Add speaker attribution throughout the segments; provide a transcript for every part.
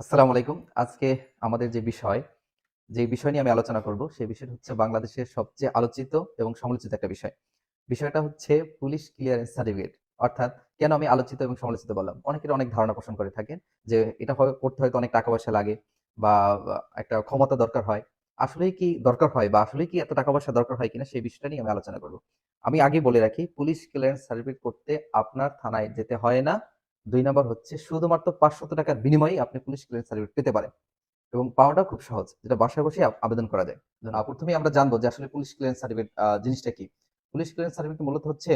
Speaker 1: আসসালামু আলাইকুম। আজকে আমাদের যে বিষয় যে বিষয় নিয়ে আমি আলোচনা করব, সেই বিষয়টা হচ্ছে বাংলাদেশের সবচেয়ে আলোচিত এবং সমালোচিত একটা বিষয়। বিষয়টা হচ্ছে পুলিশ ক্লিয়ারেন্স সার্টিফিকেট। অর্থাৎ কেন আমি আলোচিত এবং সমালোচিত বললাম? অনেকের অনেক ধারণা পোষণ করে থাকেন যে এটা করতে হয়তো অনেক টাকা পয়সা লাগে বা একটা ক্ষমতা দরকার হয়। আসলেই কি দরকার হয় বা আসলেই কি এত টাকা পয়সা দরকার হয় কিনা সেই বিষয়টা নিয়ে আমি আলোচনা করব। আমি আগে বলে রাখি, পুলিশ ক্লিয়ারেন্স সার্টিফিকেট করতে আপনার থানায় যেতে হয় না। দুই নম্বর হচ্ছে শুধুমাত্র পাঁচশত টাকার বিনিময়ে আপনি পুলিশ ক্লিয়ারেন্স সার্টিফিকেট পেতে পারেন। এবং পাওয়াটা খুব সহজ, যেটা বাসায় বসে আবেদন করা যায়। প্রথমে আমরা জানব যে আসলে পুলিশ ক্লিয়ারেন্স সার্টিফিকেট জিনিসটা কি? পুলিশ ক্লিয়ারেন্স সার্টিফিকেট মূলত হচ্ছে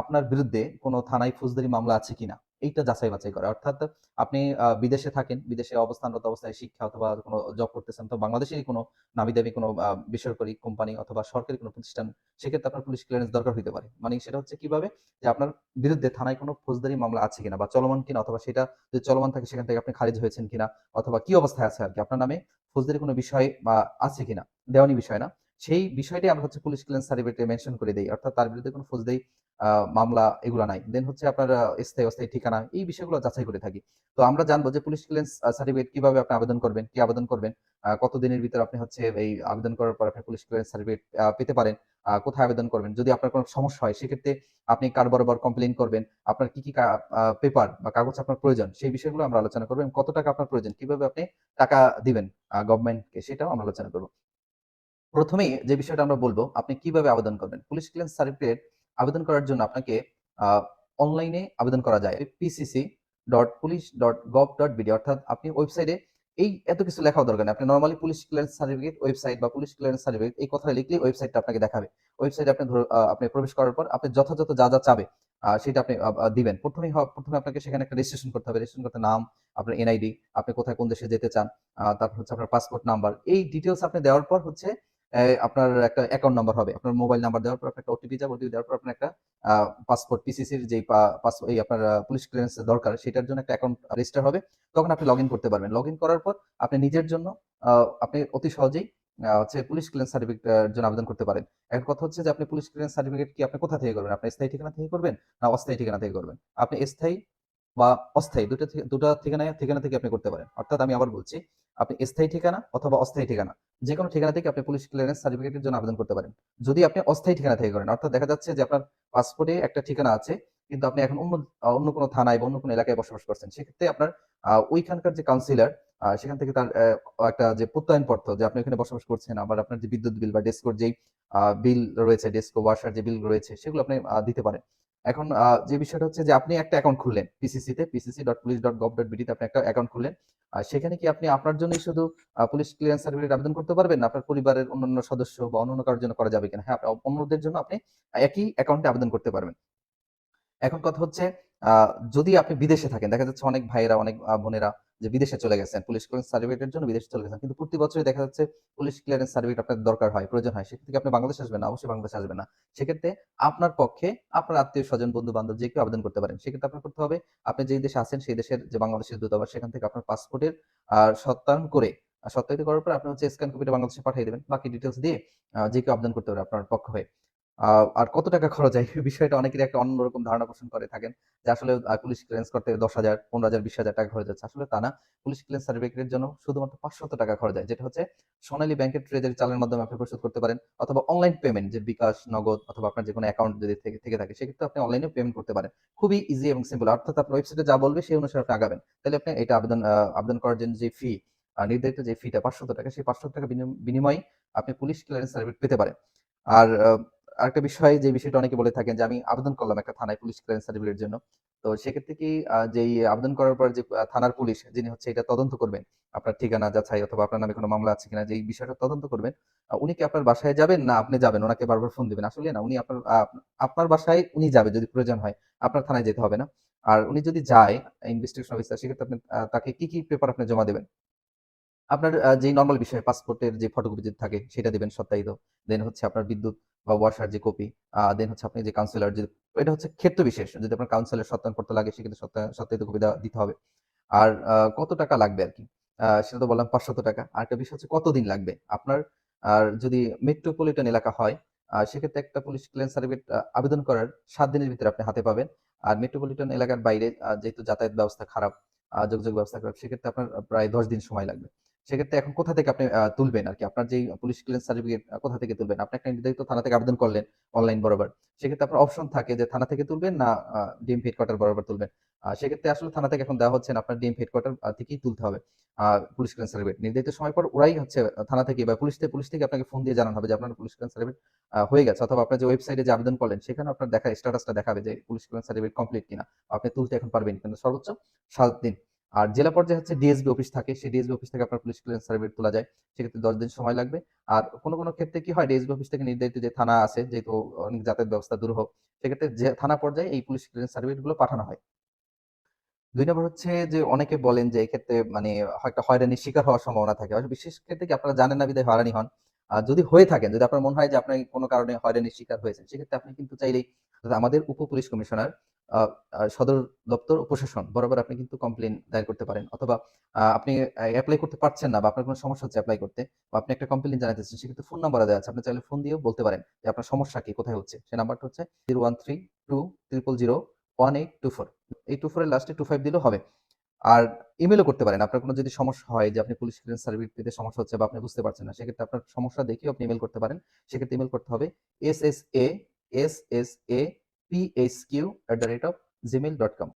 Speaker 1: আপনার বিরুদ্ধে কোনো থানায় ফৌজদারি মামলা আছে কিনা? এইটা যাচাই বাছাই করে। অর্থাৎ আপনি বিদেশে থাকেন, বিদেশে অবস্থানরত অবস্থায় শিক্ষা অথবা কোনো জব করতেছেন, তো বাংলাদেশেরই কোনো নামি দামি কোনো বেসরকারি কোম্পানি অথবা সরকারি কোনো প্রতিষ্ঠান, সেক্ষেত্রে আপনার পুলিশ ক্লিয়ারেন্স দরকার হতে পারে। মানে সেটা হচ্ছে কীভাবে যে আপনার বিরুদ্ধে থানায় কোনো ফৌজদারি মামলা আছে কিনা বা চলমান কিনা অথবা সেটা যদি চলমান থাকে সেখান থেকে আপনি খারিজ হয়েছেন কিনা অথবা কি অবস্থায় আছে আর কি, আপনার নামে ফৌজদারি কোনো বিষয় বা আছে কিনা, দেওয়ানি বিষয় না। সেই বিষয়টাই আমরা হচ্ছে পুলিশ ক্লিয়ারেন্স সার্টিফিকেটে মেনশন করে দেই। অর্থাৎ তার বিরুদ্ধে কোনো ফৌজদারি মামলা এগুলো নাই। দেন হচ্ছে আপনার স্থায়ী অস্থায়ী ঠিকানা এই বিষয়গুলো যাচাই করে থাকি। তো আমরা জানব যে পুলিশ ক্লিয়ারেন্স সার্টিফিকেট কীভাবে আপনি আবেদন করবেন কি আবেদন করবেন আহ, কত দিনের ভিতর আপনি হচ্ছে এই আবেদন করার পর আপনি পুলিশ ক্লিয়ারেন্স সার্টিফিকেট পেতে পারেন কোথায় আবেদন করবেন। যদি আপনার কোনো সমস্যা হয় সেক্ষেত্রে আপনি কার বরাবর কমপ্লেন করবেন আপনার কি কি পেপার বা কাগজ আপনার প্রয়োজন সেই বিষয়গুলো আমরা আলোচনা করব কত টাকা আপনার প্রয়োজন কীভাবে আপনি টাকা দিবেন গভর্নমেন্টকে সেটাও আমরা আলোচনা করব। প্রথমেই যে বিষয়টা আমরা বলব, আপনি কীভাবে আবেদন করবেন? পুলিশ ক্লিয়ারেন্স সার্টিফিকেট আবেদন করার জন্য আপনাকে অনলাইনে আবেদন করা যায়। PCC dot police dot gov dot BD অর্থাৎ আপনি ওয়েবসাইটে এই এত কিছু লেখাও দরকার নেই। আপনি normally police clearance certificate website বা পুলিশ ক্লিয়ারেন্স সার্টিফিকেট এই কথা লিখলে ওয়েবসাইটটা আপনাকে দেখাবে। ওয়েবসাইটে আপনি আপনি প্রবেশ করার পর আপনি যথাযথ যা যা চাবে সেটা আপনি দিবেন। প্রথমেই প্রথমে আপনাকে সেখানে একটা রেজিস্ট্রেশন করতে হবে। রেজিস্ট্রেশন করতে নাম, আপনার এনআইডি আপনি কোথায় কোন দেশে যেতে চান তারপর হচ্ছে আপনার পাসপোর্ট নাম্বার এই ডিটেলস আপনি দেওয়ার পর হচ্ছে আপনার একটা অ্যাকাউন্ট নাম্বার হবে। আপনার মোবাইল নাম্বার দেওয়ার পর একটা ওটিপি যাবে ওটিপি দেওয়ার পর আপনার একটা পাসপোর্ট পিসিসির যে পাসপোর্ট এই আপনার পুলিশ ক্লিয়ারেন্স দরকার, সেটার জন্য একটা অ্যাকাউন্ট রেজিস্টার হবে। তখন আপনি লগ করতে পারবেন। লগ করার পর আপনি নিজের জন্য আপনি অতি সহজেই হচ্ছে পুলিশ ক্লিয়ারেন্স সার্টিফিকেটের জন্য আবেদন করতে পারেন। এখন কথা হচ্ছে যে আপনি পুলিশ ক্লিয়ারেন্স সার্টিফিকেট কি আপনি কোথা থেকে করবেন? আপনি স্থায়ী ঠিকানা থেকে করবেন না অস্থায়ী ঠিকানা থেকে করবেন? আপনি স্থায়ী বা অস্থায়ী দুটো দুটা ঠিকানা ঠিকানা থেকে আপনি করতে পারেন। অর্থাৎ আমি আবার বলছি, আপনি স্থায়ী ঠিকানা অথবা অস্থায়ী ঠিকানা যে কোনো ঠিকানা থেকে আপনি পুলিশ ক্লিয়ারেন্স সার্টিফিকেটের জন্য আবেদন করতে পারেন। যদি আপনি অস্থায়ী ঠিকানা থেকে করেন, অর্থাৎ দেখা যাচ্ছে যে আপনার পাসপোর্টে একটা ঠিকানা আছে, কিন্তু আপনি এখন অন্য অন্য কোনো থানায় বা অন্য কোনো এলাকায় বসবাস করছেন, সেক্ষেত্রে আপনার ওইখানকার যে কাউন্সিলর সেখান থেকে তার একটা যে প্রত্যয়ন পত্র যে আপনি ওখানে বসবাস করছেন, আবার আপনার যে বিদ্যুৎ বিল বা ডেস্কোর যেই বিল রয়েছে ডেস্কো ওয়াশার যে বিল রয়েছে, সেগুলো আপনি দিতে পারেন। এখন যে বিষয়টা হচ্ছে যে আপনি একটা অ্যাকাউন্ট খুললেন পিসিসি তে PCC dot police dot gov dot বিডিতে আপনি একটা অ্যাকাউন্ট খুললেন। আর সেখানে কি আপনি আপনার জন্যই শুধু পুলিশ ক্লিয়ারেন্স সার্টিফিকেট আবেদন করতে পারবেন? আপনার পরিবারের অন্যান্য সদস্য বা অন্য কারোর জন্য করা যাবে কিনা? হ্যাঁ অন্যদের জন্য আপনি একই অ্যাকাউন্টে আবেদন করতে পারবেন। এখন কথা হচ্ছে যদি আপনি বিদেশে থাকেন, দেখা যাচ্ছে অনেক ভাইয়েরা, অনেক বোনেরা যে বিদেশে চলে গেছেন, পুলিশ ক্লিয়ারেন্স সার্টিফিকেটের জন্য বিদেশে চলে গেছেন, কিন্তু প্রতি বছরই দেখা যাচ্ছে পুলিশ ক্লিয়ারেন্স সার্টিফিকেট আপনার দরকার হয়, প্রয়োজন হয়, সেক্ষেত্রে আপনি বাংলাদেশ আসবেন না? অবশ্যই বাংলাদেশ আসবেন না। সেক্ষেত্রে আপনার পক্ষে আপনার আত্মীয় স্বজন বন্ধু বান্ধব যে কেউ আবেদন করতে পারেন, সেক্ষেত্রে আপনার করতে হবে, আপনি যে দেশে আছেন সেই দেশের যে বাংলাদেশের দূতাবাস, সেখান থেকে আপনার পাসপোর্টের আর সত্যায়ন করে সত্যায়িত করার পর আপনি হচ্ছে স্ক্যান কপিটা বাংলাদেশে পাঠিয়ে দেবেন, বাকি ডিটেলস দিয়ে যে কেউ আবেদন করতে পারে আপনার পক্ষ হয়ে। আর কত টাকা খরচ হয়? এই বিষয়টা অনেকেরই একটা অন্যরকম ধারণা পোষণ করে থাকেন যে আসলে পুলিশ ক্লিয়ারেন্স করতে দশ হাজার, পনেরো হাজার, বিশ হাজার টাকা খরচ যাচ্ছে আসলে তা না। পুলিশ ক্লিয়ারেন্স সার্টিফিকেটের জন্য শুধুমাত্র পাঁচশত টাকা খরচ হয়, যেটা হচ্ছে সোনালী ব্যাংকের ট্রেজারি চালের মাধ্যমে আপনি পরিশোধ করতে পারেন অথবা অনলাইন পেমেন্ট যে বিকাশ, নগদ অথবা আপনার যে কোনো অ্যাকাউন্ট যদি থেকে থেকে থাকে, সেক্ষেত্রে আপনি অনলাইনে পেমেন্ট করতে পারেন। খুবই ইজি এবং সিম্পল অর্থাৎ আপনার ওয়েবসাইটে যা বলবে সেই অনুসারে আপনি আগাবেন। তাহলে আপনি এটা আবেদন আবেদন করার জন্য যে ফি নির্ধারিত যে ফিটা পাঁচশত টাকা, সেই পাঁচশো টাকা বিনিম- বিনিময়ে আপনি পুলিশ ক্লিয়ারেন্স সার্টিফিকেট পেতে পারেন। আর আরেকটা বিষয়, যে বিষয়টা অনেকে বলে থাকেন যে, আমি আবেদন করলাম একটা থানায় পুলিশ ক্লিয়ারেন্স সার্টিফিকেটের জন্য। তো সেক্ষেত্রে কি যেই আবেদন করার পর যে থানার পুলিশ যিনি হচ্ছে এটা তদন্ত করবেন, আপনার ঠিকানা যাচাই অথবা আপনার নামে কোনো মামলা আছে কিনা যে এই বিষয়টা তদন্ত করবেন উনি কি আপনার বাসায় যাবেন না আপনি যাবেন? ওনাকে বারবার ফোন দিবেন। আসলে না, উনি আপনার আপনার বাসায় উনি যাবে যদি প্রয়োজন হয়, আপনার থানায় যেতে হবে না। আর উনি যদি যায় ইনভেস্টিগেশন অফিসার সেক্ষেত্রে আপনি তাকে কি কি পেপার আপনি জমা দেবেন? আপনার যেই নর্মাল বিষয় পাসপোর্টের যে ফটোকপি যদি থাকে, সেটা দিবেন সত্যায়িত। দেন হচ্ছে আপনার বিদ্যুৎ বা ওয়াসার যে কপি দেন হচ্ছে আপনি যে কাউন্সিলর যে, এটা হচ্ছে ক্ষেত্র বিশেষ। যদি আপনার কাউন্সিলর সত্যায়নপত্র লাগে, সেক্ষেত্রে সত্যায়ন- সত্যায়িত কপি দিতে হবে। আর কত টাকা লাগবে আর কি সেটা তো বললাম পাঁচশত টাকা। আর একটা বিষয় হচ্ছে কতদিন লাগবে? আপনার, আর যদি মেট্রোপলিটন এলাকা হয় সেক্ষেত্রে একটা পুলিশ ক্লিয়ারেন্স সার্টিফিকেট আবেদন করার সাত দিনের ভিতরে আপনি হাতে পাবেন। আর মেট্রোপলিটন এলাকার বাইরে যেহেতু যাতায়াত ব্যবস্থা খারাপ যোগাযোগ ব্যবস্থা করা সেক্ষেত্রে আপনার প্রায় দশ দিন সময় লাগবে। সেক্ষেত্রে এখন কোথা থেকে আপনি তুলবেন আর কি আপনার যে পুলিশ ক্লিয়ারেন্স সার্টিফিকেট কোথা থেকে তুলবেন? আপনি একটা নির্ধারিত থানা থেকে আবেদন করলেন অনলাইন বরাবর। সেক্ষেত্রে আপনার অপশন থাকে যে থানা থেকে তুলবেন না ডিএম হেডকোয়ার্টার বরাবর তুলবেন। সেক্ষেত্রে আসলে থানা থেকে এখন দেওয়া হচ্ছে না, আপনার ডিএম হেডকোয়ার্টার থেকেই তুলতে হবে। পুলিশ ক্লিয়ারেন্স সার্টিফিকেট নির্ধারিত সময় পর ওরাই হচ্ছে থানা থেকে বা পুলিশ থেকে পুলিশ থেকে আপনাকে ফোন দিয়ে জানানো হবে যে আপনার পুলিশ ক্লিয়ারেন্স সার্টিফিকেট হয়ে গেছে। অথবা আপনার যে ওয়েবসাইটে যে আবেদন করলেন সেখানে আপনার দেখা স্ট্যাটাসটা দেখাবে যে পুলিশ ক্লিয়ারেন্স সার্টিফিকেট কমপ্লিট কিনা। আপনি তুলতে এখন পারবেন কিন্তু সর্বোচ্চ সাত দিন। আর জেলা পর্যায়ে হচ্ছে ডিএসবি অফিস থাকে। সেই ডিএসবি অফিস থেকে আপনার পুলিশ ক্লিয়ারেন্স সার্টিফিকেট তোলা যায়। সেক্ষেত্রে দশ দিন সময় লাগবে। আর কোনো কোনো ক্ষেত্রে কি হয় ডিএসবি অফিস থেকে নির্ধারিত যে থানা আছে, যেহেতু অনেক যাতায়াত ব্যবস্থা দূর হোক, সেক্ষেত্রে যে থানা পর্যায়ে এই পুলিশ ক্লিয়ারেন্স সার্টিফিকেটগুলো পাঠানো হয়। দুই নম্বর হচ্ছে যে অনেকে বলেন যে এই ক্ষেত্রে মানে একটা হয়রানির শিকার হওয়ার সম্ভাবনা থাকে। বিশেষ ক্ষেত্রে কি আপনারা জানেন না বিধায় হয়রানি হন। আর যদি হয়ে থাকেন, যদি আপনার মনে হয় যে আপনি কোনো কারণে হয়রানির শিকার হয়েছেন, সেক্ষেত্রে আপনি কিন্তু চাইলেই আমাদের উপ পুলিশ কমিশনার সদর দপ্তর প্রশাসন বরাবর আপনি কিন্তু কমপ্লেন দায়ের করতে পারেন অথবা আপনি অ্যাপ্লাই করতে পারছেন না বা আপনার কোনো সমস্যা হচ্ছে অ্যাপ্লাই করতে, বা আপনি একটা কমপ্লেন জানাতেছেন সেক্ষেত্রে ফোন নাম্বার দেওয়া আছে। আপনি চাইলে ফোন দিয়েও বলতে পারেন যে আপনার সমস্যা কি, কোথায় হচ্ছে। সেই নাম্বারটা হচ্ছে zero one three two triple zero one eight two four এই টু ফোরের লাস্টে টু ফাইভ দিলেও হবে। আর ইমেলও করতে পারেন। আপনার কোনো যদি সমস্যা হয় যে আপনি পুলিশ ক্লিয়ারেন্স সার্টিফিকেট পেতে সমস্যা হচ্ছে বা আপনি বুঝতে পারছেন না, সেক্ষেত্রে আপনার সমস্যা দেখেও আপনি ইমেল করতে পারেন। সেক্ষেত্রে ইমেল করতে হবে S S A S S A psq at the rate of gmail.com.